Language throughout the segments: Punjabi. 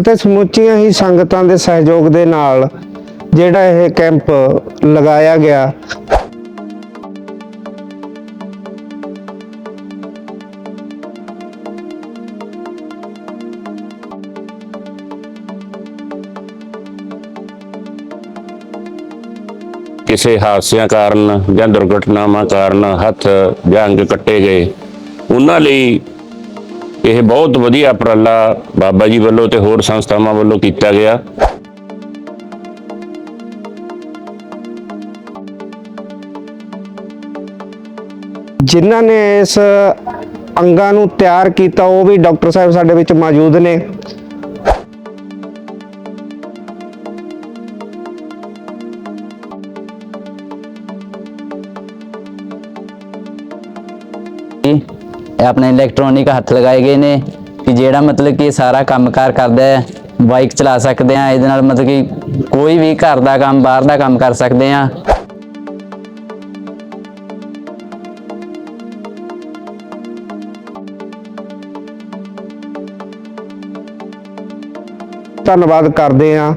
ਅਤੇ ਸਮੁੱਚੀਆਂ ਹੀ ਸੰਗਤਾਂ ਦੇ ਸਹਿਯੋਗ ਦੇ ਨਾਲ ਜਿਹੜਾ ਇਹ ਕੈਂਪ ਲਗਾਇਆ ਗਿਆ। ਕਿਸੇ ਹਾਦਸਿਆਂ ਕਾਰਨ ਜਾਂ ਦੁਰਘਟਨਾਵਾਂ ਕਾਰਨ ਹੱਥ ਜਾਂ ਅੰਗ ਕੱਟੇ ਗਏ। ਉਹਨਾਂ ਲਈ ਇਹ ਬਹੁਤ ਵਧੀਆ ਉਪਰਾਲਾ ਬਾਬਾ ਜੀ ਵੱਲੋਂ ਤੇ ਹੋਰ ਸੰਸਥਾਵਾਂ ਵੱਲੋਂ ਕੀਤਾ ਗਿਆ। ਜਿਨ੍ਹਾਂ ਨੇ ਇਸ ਅੰਗਾਂ ਨੂੰ ਤਿਆਰ ਕੀਤਾ, ਉਹ ਵੀ ਡਾਕਟਰ ਸਾਹਿਬ ਸਾਡੇ ਵਿੱਚ ਮੌਜੂਦ ਨੇ। ਆਪਣੇ ਇਲੈਕਟ੍ਰੋਨਿਕ ਹੱਥ ਲਗਾਏ ਗਏ ਨੇ ਕਿ ਜਿਹੜਾ ਮਤਲਬ ਕਿ ਸਾਰਾ ਕੰਮਕਾਰ ਕਰਦਾ ਹੈ ਬਾਈਕ ਚਲਾ ਸਕਦੇ ਆ ਇਹਦੇ ਨਾਲ ਮਤਲਬ ਕਿ ਕੋਈ ਵੀ ਘਰ ਦਾ ਕੰਮ, ਬਾਹਰ ਦਾ ਕੰਮ ਕਰ ਸਕਦੇ ਆ ਧੰਨਵਾਦ ਕਰਦੇ ਹਾਂ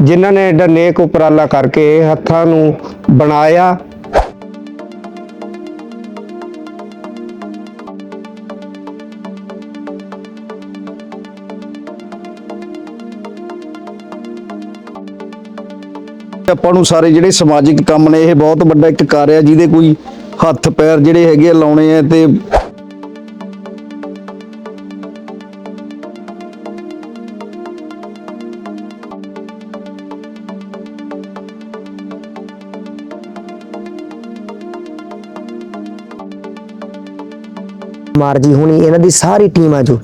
ਜਿਨ੍ਹਾਂ ਨੇ ਏਡਾ ਨੇਕ ਉਪਰਾਲਾ ਕਰਕੇ ਹੱਥਾਂ ਨੂੰ ਬਣਾਇਆ। ਆਪਾਂ ਨੂੰ ਸਾਰੇ ਜਿਹੜੇ ਸਮਾਜਿਕ ਕੰਮ ਨੇ, ਇਹ ਬਹੁਤ ਵੱਡਾ ਇੱਕ ਕਾਰਜ ਹੈ ਜਿਹਦੇ ਕੋਈ ਹੱਥ, ਪੈਰ ਜਿਹੜੇ ਹੈਗੇ ਆ ਲਾਉਣੇ ਆ ਤੇ ਕੁਮਾਰ ਜੀ ਹੁਣੀ ਇਹਨਾਂ ਦੀ ਸਾਰੀ ਟੀਮ ਆ ਜੋ,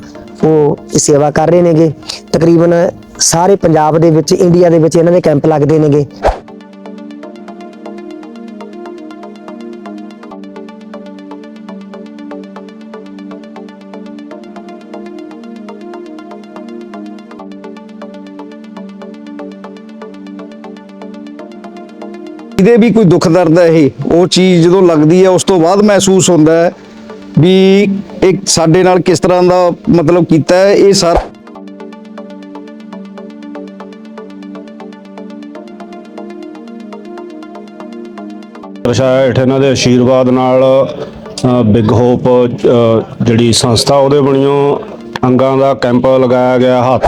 ਉਹ ਸੇਵਾ ਕਰ ਰਹੇ ਨੇਗੇ। ਤਕਰੀਬਨ ਸਾਰੇ ਪੰਜਾਬ ਦੇ ਵਿੱਚ ਇੰਡੀਆ ਦੇ ਵਿੱਚ ਇਹਨਾਂ ਦੇ ਕੈਂਪ ਲੱਗਦੇ ਨੇਗੇ। ਜਿਹਦੇ ਵੀ ਕੋਈ ਦੁੱਖ ਦਰਦ ਹੈ ਇਹ, ਉਹ ਚੀਜ਼ ਜਦੋਂ ਲੱਗਦੀ ਹੈ, ਉਸ ਤੋਂ ਬਾਅਦ ਮਹਿਸੂਸ ਹੁੰਦਾ ਹੈ ਵੀ ਇਹ ਸਾਡੇ ਨਾਲ ਕਿਸ ਤਰ੍ਹਾਂ ਦਾ ਮਤਲਬ ਕੀਤਾ ਹੈ, ਇਹ ਸਾਰਾ ਹੇਠ ਇਹਨਾਂ ਦੇ ਆਸ਼ੀਰਵਾਦ ਨਾਲ ਬਿਗ ਹੋਪ ਜਿਹੜੀ ਸੰਸਥਾ ਉਹਦੇ ਬਣੀਓ ਅੰਗਾਂ ਦਾ ਕੈਂਪ ਲਗਾਇਆ ਗਿਆ ਹੱਥ।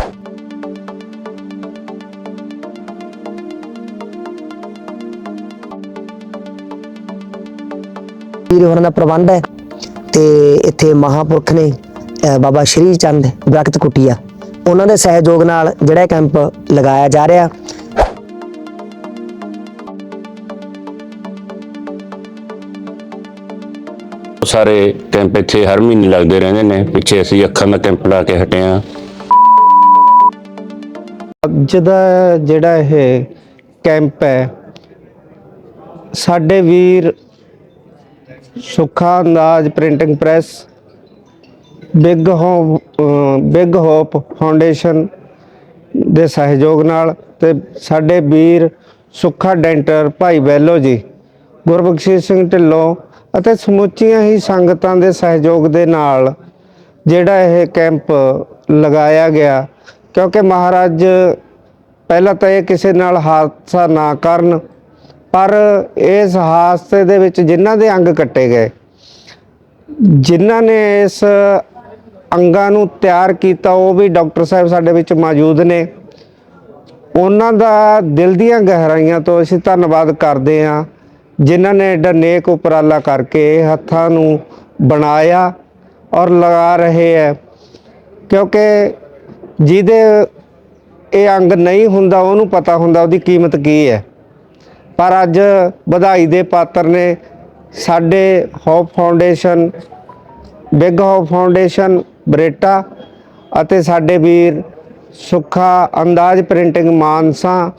ਵੀਰ ਹੋਰਾਂ ਦਾ ਪ੍ਰਬੰਧ ਹੈ ਤੇ ਇੱਥੇ ਮਹਾਪੁਰਖ ਨੇ ਬਾਬਾ ਸ਼੍ਰੀ ਚੰਦ ਬ੍ਰਕਤ ਕੁਟੀਆ। ਉਹਨਾਂ ਦੇ ਸਹਿਯੋਗ ਨਾਲ ਜਿਹੜਾ ਕੈਂਪ ਲਗਾਇਆ ਜਾ ਰਿਹਾ। ਸਾਰੇ ਕੈਂਪ ਇੱਥੇ ਹਰ ਮਹੀਨੇ ਲੱਗਦੇ ਰਹਿੰਦੇ ਨੇ। ਪਿੱਛੇ ਅਸੀਂ ਅੱਖਾਂ ਦਾ ਕੈਂਪ ਲਾ ਕੇ ਹਟੇ ਹਾਂ ਅੱਜ ਦਾ ਜਿਹੜਾ ਇਹ ਕੈਂਪ ਹੈ, ਸਾਡੇ ਵੀਰ Sukha Andaz printing press, big hope big hope foundation ਦੇ ਸਹਿਯੋਗ ਨਾਲ ਤੇ ਸਾਡੇ ਵੀਰ ਸੁੱਖਾ ਡੈਂਟਰ ਭਾਈ ਬੈਲੋ ਜੀ ਗੁਰਬਖਸ਼ੀਸ਼ ਸਿੰਘ ਢਿੱਲੋਂ ਅਤੇ ਸਮੁੱਚੀਆਂ ਹੀ ਸੰਗਤਾਂ ਦੇ ਸਹਿਯੋਗ ਦੇ ਨਾਲ ਜਿਹੜਾ ਇਹ ਕੈਂਪ ਲਗਾਇਆ ਗਿਆ। ਕਿਉਂਕਿ ਮਹਾਰਾਜ ਪਹਿਲਾਂ ਤਾਂ ਇਹ ਕਿਸੇ ਨਾਲ ਹਾਦਸਾ ਨਾ ਕਰਨ, ਪਰ ਇਸ ਹਾਦਸੇ ਦੇ ਵਿੱਚ ਜਿਨ੍ਹਾਂ ਦੇ ਅੰਗ ਕੱਟੇ ਗਏ, ਜਿਨ੍ਹਾਂ ਨੇ ਇਸ ਅੰਗਾਂ ਨੂੰ ਤਿਆਰ ਕੀਤਾ, ਉਹ ਵੀ ਡਾਕਟਰ ਸਾਹਿਬ ਸਾਡੇ ਵਿੱਚ ਮੌਜੂਦ ਨੇ। ਉਹਨਾਂ ਦਾ ਦਿਲ ਦੀਆਂ ਗਹਿਰਾਈਆਂ ਤੋਂ ਅਸੀਂ ਧੰਨਵਾਦ ਕਰਦੇ ਹਾਂ। ਜਿਨ੍ਹਾਂ ਨੇ ਐਡਾ ਨੇਕ ਉਪਰਾਲਾ ਕਰਕੇ ਹੱਥਾਂ ਨੂੰ ਬਣਾਇਆ ਔਰ ਲਗਾ ਰਹੇ ਹੈ ਕਿਉਂਕਿ ਜਿਹਦੇ ਇਹ ਅੰਗ ਨਹੀਂ ਹੁੰਦਾ, ਉਹਨੂੰ ਪਤਾ ਹੁੰਦਾ ਉਹਦੀ ਕੀਮਤ ਕੀ ਹੈ ਪਰ ਅੱਜ ਵਧਾਈ ਦੇ ਪਾਤਰ ਨੇ ਸਾਡੇ hope foundation, big hope foundation, Beretta ਅਤੇ ਸਾਡੇ ਵੀਰ ਸੁੱਖਾ ਅੰਦਾਜ਼ ਪ੍ਰਿੰਟਿੰਗ ਮਾਨਸਾ,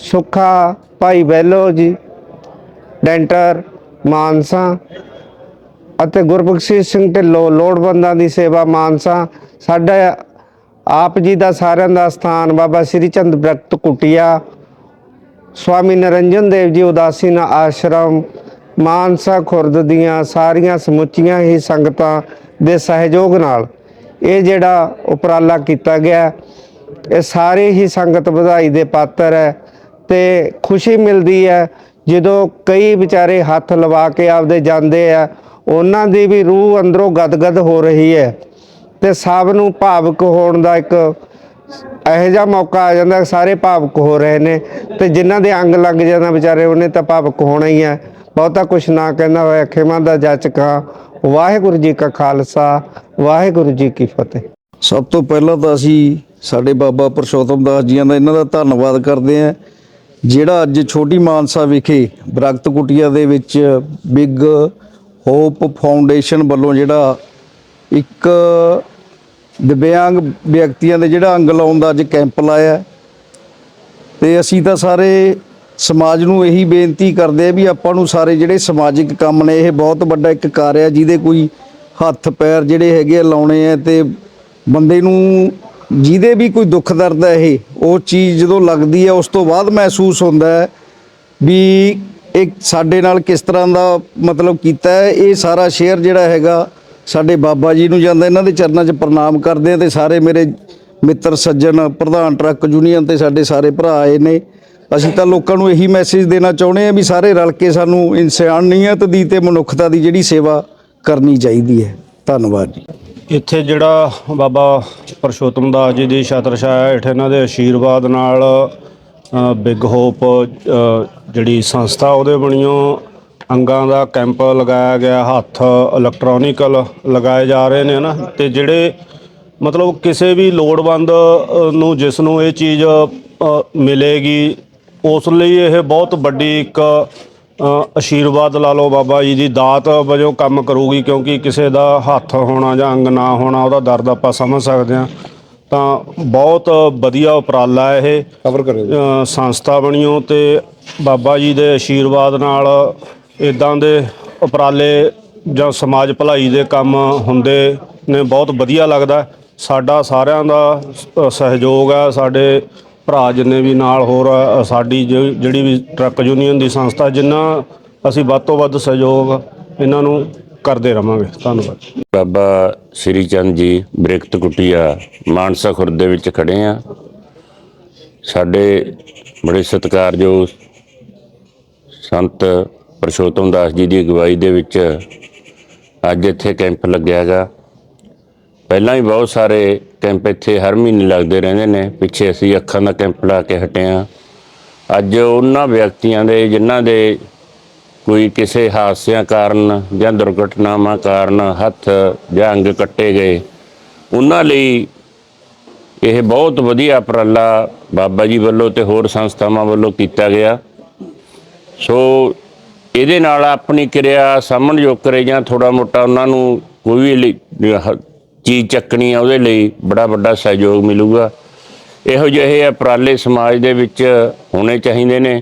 ਸੁੱਖਾ ਭਾਈ ਬੈਲੋ ਜੀ ਡੈਂਟਰ, ਮਾਨਸਾ ਅਤੇ ਗੁਰਬਖਸ਼ੀਸ਼ ਸਿੰਘ ਢਿੱਲੋਂ ਲੋੜਵੰਦਾਂ ਦੀ ਸੇਵਾ ਮਾਨਸਾ। ਸਾਡਾ ਆਪ ਜੀ ਦਾ ਸਾਰਿਆਂ ਦਾ ਸਥਾਨ ਬਾਬਾ ਸ੍ਰੀ ਚੰਦ ਬ੍ਰਕਤ ਕੁਟਿਆ। ਸਵਾਮੀ ਨਰਿੰਜਨ ਦੇਵ ਜੀ ਉਦਾਸੀਨ ਆਸ਼ਰਮ, ਮਾਨਸਾ ਖੁਰਦ ਦੀਆਂ ਸਾਰੀਆਂ ਸਮੁੱਚੀਆਂ ਹੀ ਸੰਗਤਾਂ ਦੇ ਸਹਿਯੋਗ ਨਾਲ ਇਹ ਜਿਹੜਾ ਉਪਰਾਲਾ ਕੀਤਾ ਗਿਆ, ਇਹ ਸਾਰੇ ਹੀ ਸੰਗਤ ਵਧਾਈ ਦੇ ਪਾਤਰ ਹੈ ਤੇ ਖੁਸ਼ੀ ਮਿਲਦੀ ਹੈ ਜਦੋਂ ਕਈ ਵਿਚਾਰੇ ਹੱਥ ਲਵਾ ਕੇ ਆਪਦੇ ਜਾਂਦੇ ਆ, ਉਹਨਾਂ ਦੀ ਵੀ ਰੂਹ ਅੰਦਰੋਂ ਗਦਗਦ ਹੋ ਰਹੀ ਹੈ ਤੇ ਸਭ ਨੂੰ ਭਾਵਕ ਹੋਣ ਦਾ ਇੱਕ ਇਹੋ ਜਿਹਾ ਮੌਕਾ ਆ ਜਾਂਦਾ, ਸਾਰੇ ਭਾਵਕ ਹੋ ਰਹੇ ਨੇ ਤੇ ਜਿਨ੍ਹਾਂ ਦੇ ਅੰਗ ਲੱਗ ਜਾਂਦਾ ਵਿਚਾਰੇ, ਉਹਨੇ ਤਾਂ ਭਾਵਕ ਹੋਣਾ ਹੀ ਹੈ। ਬਹੁਤਾ ਕੁਛ ਨਾ ਕਹਿੰਦਾ ਹੋਇਆ, ਖਿਮਾ ਦਾ ਜਾਚਕਾ ਵਾਹਿਗੁਰੂ ਜੀ ਕਾ ਖਾਲਸਾ, ਵਾਹਿਗੁਰੂ ਜੀ ਕੀ ਫਤਿਹ। ਸਭ ਤੋਂ ਪਹਿਲਾਂ ਤਾਂ ਅਸੀਂ ਸਾਡੇ ਬਾਬਾ ਪਰਸ਼ੋਤਮ ਦਾਸ ਜੀਆਂ ਦਾ ਇਹਨਾਂ ਦਾ ਧੰਨਵਾਦ ਕਰਦੇ ਹਾਂ। ਜਿਹੜਾ ਅੱਜ ਛੋਟੀ ਮਾਨਸਾ ਵਿਖੇ ਬਰਕਤ ਕੁਟੀਆ ਦੇ ਵਿੱਚ ਬਿਗ ਹੋਪ ਫਾਊਂਡੇਸ਼ਨ ਵੱਲੋਂ ਜਿਹੜਾ ਇੱਕ ਦਿਵਿਆਂਗ ਵਿਅਕਤੀਆਂ ਦੇ ਜਿਹੜਾ ਅੰਗ ਲਾਉਣ ਦਾ ਅੱਜ ਕੈਂਪ ਲਾਇਆ ਹੈ। ਤੇ ਅਸੀਂ ਤਾਂ ਸਾਰੇ ਸਮਾਜ ਨੂੰ ਇਹੀ ਬੇਨਤੀ ਕਰਦੇ ਆ ਵੀ ਆਪਾਂ ਨੂੰ ਸਾਰੇ ਜਿਹੜੇ ਸਮਾਜਿਕ ਕੰਮ ਨੇ, ਇਹ ਬਹੁਤ ਵੱਡਾ ਇੱਕ ਕਾਰ ਆ ਜਿਹਦੇ ਕੋਈ ਹੱਥ, ਪੈਰ ਜਿਹੜੇ ਹੈਗੇ ਆ ਲਾਉਣੇ ਆ ਤੇ ਬੰਦੇ ਨੂੰ ਜਿਹਦੇ ਵੀ ਕੋਈ ਦੁੱਖ ਦਰਦ ਹੈ ਇਹ, ਉਹ ਚੀਜ਼ ਜਦੋਂ ਲੱਗਦੀ ਹੈ, ਉਸ ਤੋਂ ਬਾਅਦ ਮਹਿਸੂਸ ਹੁੰਦਾ ਹੈ ਵੀ ਇਹ ਸਾਡੇ ਨਾਲ ਕਿਸ ਤਰ੍ਹਾਂ ਦਾ ਮਤਲਬ ਕੀਤਾ ਹੈ। ਇਹ ਸਾਰਾ ਸ਼ੇਅਰ ਜਿਹੜਾ ਹੈਗਾ, ਸਾਡੇ ਬਾਬਾ ਜੀ ਨੂੰ ਜਾਂਦਾ, ਇਹਨਾਂ ਦੇ ਚਰਨਾਂ 'ਚ ਪ੍ਰਣਾਮ ਕਰਦੇ ਆ ਤੇ ਸਾਰੇ ਮੇਰੇ ਮਿੱਤਰ, ਸੱਜਣ, ਪ੍ਰਧਾਨ ਟਰੱਕ ਯੂਨੀਅਨ ਤੇ ਸਾਡੇ ਸਾਰੇ ਭਰਾ ਆਏ ਨੇ। ਅਸੀਂ ਤਾਂ ਲੋਕਾਂ ਨੂੰ ਇਹੀ ਮੈਸੇਜ ਦੇਣਾ ਚਾਹੁੰਦੇ ਆ ਵੀ ਸਾਰੇ ਰਲ ਕੇ ਸਾਨੂੰ ਇਨਸਾਨੀਅਤ ਦੀ ਤੇ ਮਨੁੱਖਤਾ ਦੀ ਜਿਹੜੀ ਸੇਵਾ ਕਰਨੀ ਚਾਹੀਦੀ ਹੈ। ਧੰਨਵਾਦ ਜੀ। ਇੱਥੇ ਜਿਹੜਾ ਬਾਬਾ ਪਰਸ਼ੋਤਮ ਦਾਸ ਜੀ ਦੀ ਛਤਰ ਛਾਇਆ ਹੇਠ ਇਹਨਾਂ ਦੇ ਆਸ਼ੀਰਵਾਦ ਨਾਲ ਅ, ਬਿਗ ਹੋਪ ਜਿਹੜੀ ਸੰਸਥਾ ਉਹਦੇ ਬਣੀਓ ਅੰਗਾਂ ਦਾ ਕੈਂਪ ਲਗਾਇਆ ਗਿਆ ਹੱਥ ਇਲੈਕਟ੍ਰੋਨਿਕਲ ਲਗਾਏ ਜਾ ਰਹੇ ਨੇ ਨਾ ਤੇ ਜਿਹੜੇ ਮਤਲਬ ਕਿਸੇ ਵੀ ਲੋੜਵੰਦ ਨੂੰ ਜਿਸ ਨੂੰ ਇਹ ਚੀਜ਼ ਮਿਲੇਗੀ ਉਸ ਲਈ ਇਹ ਬਹੁਤ ਵੱਡੀ ਇੱਕ ਆਸ਼ੀਰਵਾਦ ਲਾ ਲਓ ਬਾਬਾ ਜੀ ਦੀ ਦਾਤ ਵਜੋਂ ਕੰਮ ਕਰੂਗੀ ਕਿਉਂਕਿ ਕਿਸੇ ਦਾ ਹੱਥ ਹੋਣਾ ਜਾਂ ਅੰਗ ਨਾ ਹੋਣਾ ਉਹਦਾ ਦਰਦ ਆਪਾਂ ਸਮਝ ਸਕਦੇ ਹਾਂ। ਤਾਂ ਬਹੁਤ ਵਧੀਆ ਉਪਰਾਲਾ ਹੈ ਇਹ। ਕਵਰ ਕਰਿਓ ਸੰਸਥਾ ਬਣੀਓ ਤੇ ਬਾਬਾ ਜੀ ਦੇ ਆਸ਼ੀਰਵਾਦ ਨਾਲ ਇਦਾਂ ਦੇ ਉਪਰਾਲੇ ਜਾਂ ਸਮਾਜ ਭਲਾਈ ਦੇ ਕੰਮ ਹੁੰਦੇ ਨੇ ਬਹੁਤ ਵਧੀਆ ਲੱਗਦਾ। ਸਾਡਾ ਸਾਰਿਆਂ ਦਾ ਸਹਿਯੋਗ ਹੈ ਸਾਡੇ ਭਰਾ ਜਿੰਨੇ ਵੀ ਨਾਲ ਹੋਰ ਆ, ਸਾਡੀ ਜਿ- ਜਿਹੜੀ ਵੀ ਟਰੱਕ ਯੂਨੀਅਨ ਦੀ ਸੰਸਥਾ ਜਿੰਨਾ ਅਸੀਂ ਵੱਧ ਤੋਂ ਵੱਧ ਸਹਿਯੋਗ ਇਹਨਾਂ ਨੂੰ ਕਰਦੇ ਰਵਾਂਗੇ। ਧੰਨਵਾਦ। ਬਾਬਾ ਸ੍ਰੀ ਚੰਦ ਜੀ ਬ੍ਰਿਕਤ ਕੁਟੀਆ ਮਾਨਸਾ ਖੁਰਦ ਦੇ ਵਿੱਚ ਖੜੇ ਆ। ਸਾਡੇ ਬੜੇ ਸਤਿਕਾਰਯੋਗ ਸੰਤ ਪਰਸ਼ੋਤਮ ਦਾਸ ਜੀ ਦੀ ਅਗਵਾਈ ਦੇ ਵਿੱਚ ਅੱਜ ਇੱਥੇ ਕੈਂਪ ਲੱਗਿਆ ਹੈਗਾ। ਪਹਿਲਾਂ ਹੀ ਬਹੁਤ ਸਾਰੇ ਕੈਂਪ ਇੱਥੇ ਹਰ ਮਹੀਨੇ ਲੱਗਦੇ ਰਹਿੰਦੇ ਨੇ, ਪਿੱਛੇ ਅਸੀਂ ਅੱਖਾਂ ਦਾ ਕੈਂਪ ਲਾ ਕੇ ਹਟੇ ਆ ਅੱਜ ਉਹਨਾਂ ਵਿਅਕਤੀਆਂ ਦੇ, ਜਿਨ੍ਹਾਂ ਦੇ ਕੋਈ ਕਿਸੇ ਹਾਦਸਿਆਂ ਕਾਰਨ ਜਾਂ ਦੁਰਘਟਨਾਵਾਂ ਕਾਰਨ ਹੱਥ ਜਾਂ ਅੰਗ ਕੱਟੇ ਗਏ, ਉਹਨਾਂ ਲਈ ਇਹ ਬਹੁਤ ਵਧੀਆ ਉਪਰਾਲਾ ਬਾਬਾ ਜੀ ਵੱਲੋਂ ਤੇ ਹੋਰ ਸੰਸਥਾਵਾਂ ਵੱਲੋਂ ਕੀਤਾ ਗਿਆ। ਸੋ ਇਹਦੇ ਨਾਲ ਆਪਣੀ ਕਿਰਿਆ ਸਾਹਮਣ ਜੋ ਕਰੇ ਜਾਂ ਥੋੜਾ ਮੋਟਾ ਉਹਨਾਂ ਨੂੰ ਕੋਈ ਵੀ ਚੀਜ਼ ਚੱਕਣੀ ਆ ਉਹਦੇ ਲਈ ਬੜਾ ਵੱਡਾ ਸਹਿਯੋਗ ਮਿਲੂਗਾ। ਇਹੋ ਜਿਹੇ ਉਪਰਾਲੇ ਸਮਾਜ ਦੇ ਵਿੱਚ ਹੋਣੇ ਚਾਹੀਦੇ ਨੇ।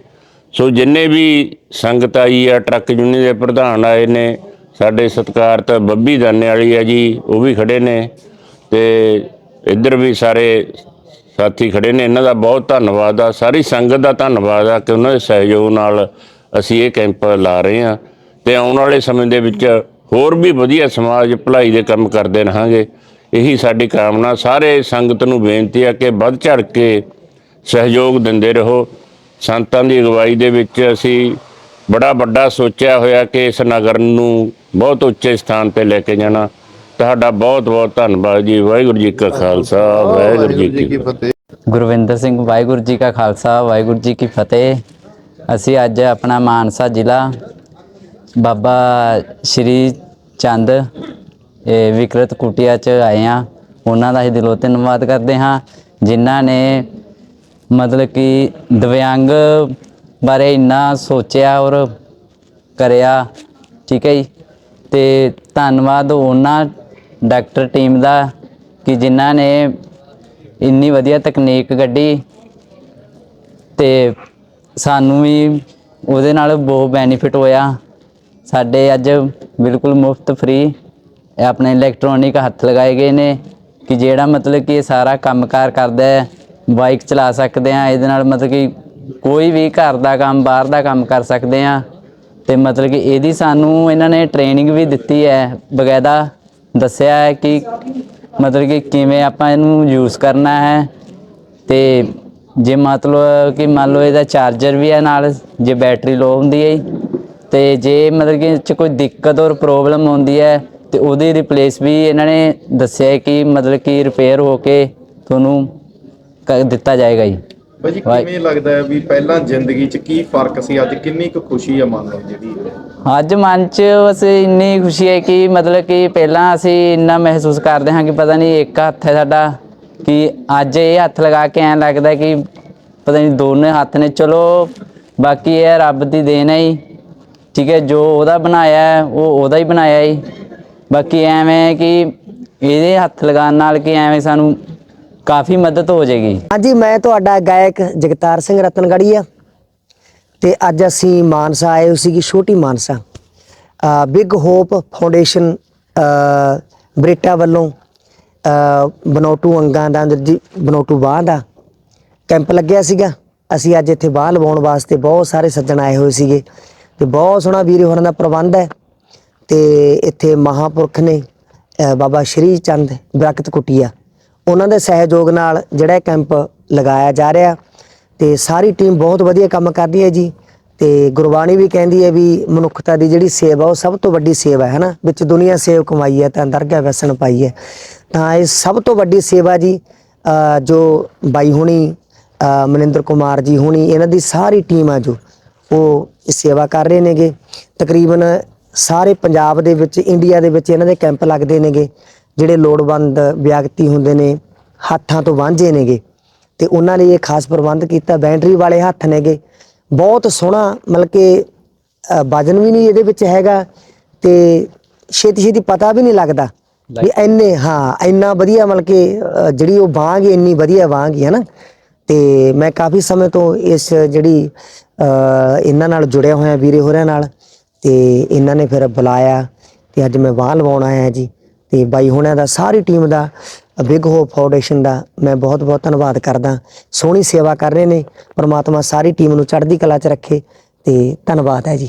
ਸੋ ਜਿੰਨੇ ਵੀ ਸੰਗਤ ਆਈ ਆ, ਟਰੱਕ ਯੂਨੀਅਨ ਦੇ ਪ੍ਰਧਾਨ ਆਏ ਨੇ, ਸਾਡੇ ਸਤਿਕਾਰਤ ਬੱਬੀ ਦਾਨੇ ਵਾਲੀ ਆ ਜੀ, ਉਹ ਵੀ ਖੜੇ ਨੇ ਤੇ ਇੱਧਰ ਵੀ ਸਾਰੇ ਸਾਥੀ ਖੜੇ ਨੇ। ਇਹਨਾਂ ਦਾ ਬਹੁਤ ਧੰਨਵਾਦ ਆ, ਸਾਰੀ ਸੰਗਤ ਦਾ ਧੰਨਵਾਦ ਆ ਕਿ ਉਹਨਾਂ ਦੇ ਸਹਿਯੋਗ ਨਾਲ ਅਸੀਂ ਇਹ ਕੈਂਪ ਲਾ ਰਹੇ ਹਾਂ ਤੇ ਆਉਣ ਵਾਲੇ ਸਮੇਂ ਦੇ ਵਿੱਚ ਹੋਰ ਵੀ ਵਧੀਆ ਸਮਾਜ ਭਲਾਈ ਦੇ ਕੰਮ ਕਰਦੇ ਰਹਾਂਗੇ। ਇਹੀ ਸਾਡੀ ਕਾਮਨਾ। ਸਾਰੇ ਸੰਗਤ ਨੂੰ ਬੇਨਤੀ ਆ ਕਿ ਵੱਧ ਚੜ ਕੇ ਸਹਿਯੋਗ ਦਿੰਦੇ ਰਹੋ। ਸੰਤਾਂ ਦੀ ਅਗਵਾਈ ਦੇ ਵਿੱਚ ਅਸੀਂ ਬੜਾ ਵੱਡਾ ਸੋਚਿਆ ਹੋਇਆ ਕਿ ਇਸ ਨਗਰ ਨੂੰ ਬਹੁਤ ਉੱਚੇ ਸਥਾਨ ਤੇ ਲੈ ਕੇ ਜਾਣਾ। ਤੁਹਾਡਾ ਬਹੁਤ ਬਹੁਤ ਧੰਨਵਾਦ ਜੀ। ਵਾਹਿਗੁਰੂ ਜੀ ਕਾ ਖਾਲਸਾ। ਵਾਹਿਗੁਰੂ ਜੀ ਕੀ ਫਤਿਹ। ਗੁਰਵਿੰਦਰ ਸਿੰਘ ਵਾਹਿਗੁਰੂ ਜੀ ਕਾ ਖਾਲਸਾ। ਵਾਹਿਗੁਰੂ ਜੀ ਕੀ ਫਤਿਹ। ਅਸੀਂ ਅੱਜ ਆਪਣਾ ਮਾਨਸਾ ਜ਼ਿਲ੍ਹਾ ਬਾਬਾ ਸ਼੍ਰੀ ਚੰਦ, ਇਹ ਵਿਕਰਤ ਕੁਟਿਆ ਚ ਆਏ ਆ ਉਹਨਾਂ ਦਾ ਅਸੀਂ ਦਿਲੋਂ ਧੰਨਵਾਦ ਕਰਦੇ ਹਾਂ, ਜਿਨ੍ਹਾਂ ਨੇ ਮਤਲਬ ਕਿ ਦਿਵਿਆਂਗ ਬਾਰੇ ਇੰਨਾ ਸੋਚਿਆ ਔਰ ਕਰਿਆ, ਠੀਕ ਹੈ ਜੀ। ਤੇ ਧੰਨਵਾਦ ਉਹਨਾਂ ਡਾਕਟਰ ਟੀਮ ਦਾ ਕਿ ਜਿਨ੍ਹਾਂ ਨੇ ਇੰਨੀ ਵਧੀਆ ਤਕਨੀਕ ਕੱਢੀ ਤੇ ਸਾਨੂੰ ਵੀ ਉਹਦੇ ਨਾਲ ਬਹੁਤ ਬੈਨੀਫਿਟ ਹੋਇਆ। ਸਾਡੇ ਅੱਜ ਬਿਲਕੁਲ ਮੁਫਤ ਫ੍ਰੀ ਆਪਣੇ ਇਲੈਕਟ੍ਰੋਨਿਕ ਹੱਥ ਲਗਾਏ ਗਏ ਨੇ ਕਿ ਜਿਹੜਾ ਮਤਲਬ ਕਿ ਇਹ ਸਾਰਾ ਕੰਮਕਾਰ ਕਰਦਾ ਹੈ ਬਾਈਕ ਚਲਾ ਸਕਦੇ ਆ ਇਹਦੇ ਨਾਲ ਮਤਲਬ ਕਿ ਕੋਈ ਵੀ ਘਰ ਦਾ ਕੰਮ, ਬਾਹਰ ਦਾ ਕੰਮ ਕਰ ਸਕਦੇ ਆ ਤੇ ਮਤਲਬ ਕਿ ਇਹਦੀ ਸਾਨੂੰ ਇਹਨਾਂ ਨੇ ਟ੍ਰੇਨਿੰਗ ਵੀ ਦਿੱਤੀ ਹੈ ਬਗੈਦਾ ਦੱਸਿਆ ਹੈ ਕਿ ਮਤਲਬ ਕਿ ਕਿਵੇਂ ਆਪਾਂ ਇਹਨੂੰ ਯੂਜ਼ ਕਰਨਾ ਹੈ ਤੇ ਜੇ ਮਤਲਬ ਕਿ ਮੰਨ ਲਓ ਇਹਦਾ ਚਾਰਜਰ ਵੀ ਹੈ ਨਾਲ, ਜੇ ਬੈਟਰੀ ਲੋ ਹੁੰਦੀ ਹੈ ਤੇ ਜੇ ਮਤਲਬ ਕਿ ਇਹ 'ਚ ਕੋਈ ਦਿੱਕਤ ਔਰ ਪ੍ਰੋਬਲਮ ਹੁੰਦੀ ਹੈ ਤੇ ਉਹਦੀ ਰਿਪਲੇਸ ਵੀ ਇਹਨਾਂ ਨੇ ਦੱਸਿਆ ਹੈ ਕਿ ਮਤਲਬ ਕਿ ਰਿਪੇਅਰ ਹੋ ਕੇ ਤੁਹਾਨੂੰ ਦਿੱਤਾ ਜਾਏਗਾ ਜੀ। ਭਾਜੀ ਵਾਹਿ- ਕਿਵੇਂ ਲੱਗਦਾ ਹੈ ਵੀ ਪਹਿਲਾਂ ਜ਼ਿੰਦਗੀ 'ਚ ਕੀ ਫ਼ਰਕ ਸੀ? ਅੱਜ ਕਿੰਨੀ ਕੁ ਖੁਸ਼ੀ ਆ ਮਨ ਨੂੰ ਜਿਹੜੀ ਅੱਜ ਮਨ 'ਚ ਬਸ ਇੰਨੀ ਖੁਸ਼ੀ ਹੈ ਕਿ ਮਤਲਬ ਕਿ ਪਹਿਲਾਂ ਅਸੀਂ ਇੰਨਾ ਮਹਿਸੂਸ ਕਰਦੇ ਹਾਂ ਕਿ ਪਤਾ ਨਹੀਂ ਇੱਕ ਹੱਥ ਹੈ ਸਾਡਾ ਕਿ ਅੱਜ ਇਹ ਹੱਥ ਲਗਾ ਕੇ ਐਂ ਲੱਗਦਾ ਕਿ ਪਤਾ ਨਹੀਂ ਦੋਨੇ ਹੱਥ ਨੇ। ਚਲੋ ਬਾਕੀ ਇਹ ਰੱਬ ਦੀ ਦੇਣ ਹੈ ਜੀ। ਠੀਕ ਹੈ ਜੋ ਉਹਦਾ ਬਣਾਇਆ ਉਹ ਉਹਦਾ ਹੀ ਬਣਾਇਆ ਹੈ ਬਾਕੀ ਐਵੇਂ ਕਿ ਇਹਦੇ ਹੱਥ ਲਗਾਉਣ ਨਾਲ ਕਿ ਐਵੇਂ ਸਾਨੂੰ ਕਾਫੀ ਮਦਦ ਹੋ ਜਾਏਗੀ। ਹਾਂਜੀ ਮੈਂ ਤੁਹਾਡਾ ਗਾਇਕ ਜਗਤਾਰ ਸਿੰਘ ਰਤਨਗੜੀਆ ਤੇ ਅੱਜ ਅਸੀਂ ਮਾਨਸਾ ਆਏ ਹੋਏ ਸੀਗੀ ਛੋਟੀ ਮਾਨਸਾ। ਬਿਗ ਹੋਪ ਫਾਊਂਡੇਸ਼ਨ ਅ, ਵੱਲੋਂ ਬਨੋਟੂ ਅੰਗਾਂ ਦਾ ਜੀ ਬਨੋਟੂ ਬਾਂਹ ਦਾ ਕੈਂਪ ਲੱਗਿਆ ਸੀਗਾ। ਅਸੀਂ ਅੱਜ ਇੱਥੇ ਬਾਂਹ ਲਵਾਉਣ ਵਾਸਤੇ ਬਹੁਤ ਸਾਰੇ ਸੱਜਣ ਆਏ ਹੋਏ ਸੀਗੇ। ਤੇ ਬਹੁਤ ਸੋਹਣਾ ਵੀਰ ਹੋਰਾਂ ਦਾ ਪ੍ਰਬੰਧ ਹੈ। ਤੇ ਇੱਥੇ ਮਹਾਪੁਰਖ ਨੇ ਅ, ਬਾਬਾ ਸ਼੍ਰੀ ਚੰਦ ਬਰਕਤ ਕੁਟੀਆ ਉਹਨਾਂ ਦੇ ਸਹਿਯੋਗ ਨਾਲ ਜਿਹੜਾ ਇਹ ਕੈਂਪ ਲਗਾਇਆ ਜਾ ਰਿਹਾ। ਤੇ ਸਾਰੀ ਟੀਮ ਬਹੁਤ ਵਧੀਆ ਕੰਮ ਕਰਦੀ ਹੈ ਜੀ। ਤੇ ਗੁਰਬਾਣੀ ਵੀ ਕਹਿੰਦੀ ਹੈ ਵੀ ਮਨੁੱਖਤਾ ਦੀ ਜਿਹੜੀ ਸੇਵਾ ਉਹ ਸਭ ਤੋਂ ਵੱਡੀ ਸੇਵਾ ਹੈ ਨਾ ਵਿੱਚ ਦੁਨੀਆ ਸੇਵ ਕਮਾਈ ਹੈ ਤਾਂ ਦਰਗਾਹ ਵਸਣ ਪਾਈ ਹੈ। ਤਾਂ ਇਹ ਸਭ ਤੋਂ ਵੱਡੀ ਸੇਵਾ ਜੀ ਅ, ਜੋ ਬਾਈ ਹੁਣੀ ਅ, ਮਨਿੰਦਰ ਕੁਮਾਰ ਜੀ ਹੁਣੀ ਇਹਨਾਂ ਦੀ ਸਾਰੀ ਟੀਮ ਆ ਜੋ। ਉਹ ਸੇਵਾ ਕਰ ਰਹੇ ਨੇਗੇ। ਤਕਰੀਬਨ ਸਾਰੇ ਪੰਜਾਬ ਦੇ ਵਿੱਚ ਇੰਡੀਆ ਦੇ ਵਿੱਚ ਇਹਨਾਂ ਦੇ ਕੈਂਪ ਲੱਗਦੇ ਨੇਗੇ ਜਿਹੜੇ ਲੋੜਵੰਦ ਵਿਅਕਤੀ ਹੁੰਦੇ ਨੇ ਹੱਥਾਂ ਤੋਂ ਵਾਂਝੇ ਨੇਗੇ। ਤੇ ਉਹਨਾਂ ਲਈ ਇਹ ਖਾਸ ਪ੍ਰਬੰਧ ਕੀਤਾ ਬੈਟਰੀ ਵਾਲੇ ਹੱਥ ਨੇਗੇ। ਬਹੁਤ ਸੋਹਣਾ ਮਤਲਬ ਕਿ ਵਜਨ ਵੀ ਨਹੀਂ ਇਹਦੇ ਵਿੱਚ ਹੈਗਾ ਤੇ ਛੇਤੀ ਛੇਤੀ ਪਤਾ ਵੀ ਨਹੀਂ ਲੱਗਦਾ ਵੀ ਇੰਨੇ ਹਾਂ ਇੰਨਾ ਵਧੀਆ ਮਤਲਬ ਕਿ ਜਿਹੜੀ ਉਹ ਬਾਂਹ ਗੀ ਇੰਨੀ ਵਧੀਆ ਬਾਂਹ ਗੀ ਹੈ ਨਾ? ਤੇ ਮੈਂ ਕਾਫੀ ਸਮੇਂ ਤੋਂ ਇਸ ਜਿਹੜੀ ਇਹਨਾਂ ਨਾਲ ਜੁੜਿਆ ਹੋਇਆ ਵੀਰੇ ਹੋਰਿਆਂ ਨਾਲ, ਤੇ ਇਹਨਾਂ ਨੇ ਫਿਰ ਬੁਲਾਇਆ ਤੇ ਅੱਜ ਮੈਂ ਵਾਹ ਲਵਾਉਣ ਆਇਆ ਜੀ। ਤੇ ਬਾਈ ਹੋਣਿਆਂ ਦਾ, ਸਾਰੀ ਟੀਮ ਦਾ, ਬਿਗ ਹੋਪ ਫਾਊਂਡੇਸ਼ਨ ਦਾ ਮੈਂ ਬਹੁਤ ਬਹੁਤ ਧੰਨਵਾਦ ਕਰਦਾ। ਸੋਹਣੀ ਸੇਵਾ ਕਰ ਰਹੇ ਨੇ, ਪਰਮਾਤਮਾ ਸਾਰੀ ਟੀਮ ਨੂੰ ਚੜ੍ਹਦੀ ਕਲਾ 'ਚ ਰੱਖੇ ਤੇ ਧੰਨਵਾਦ ਹੈ ਜੀ।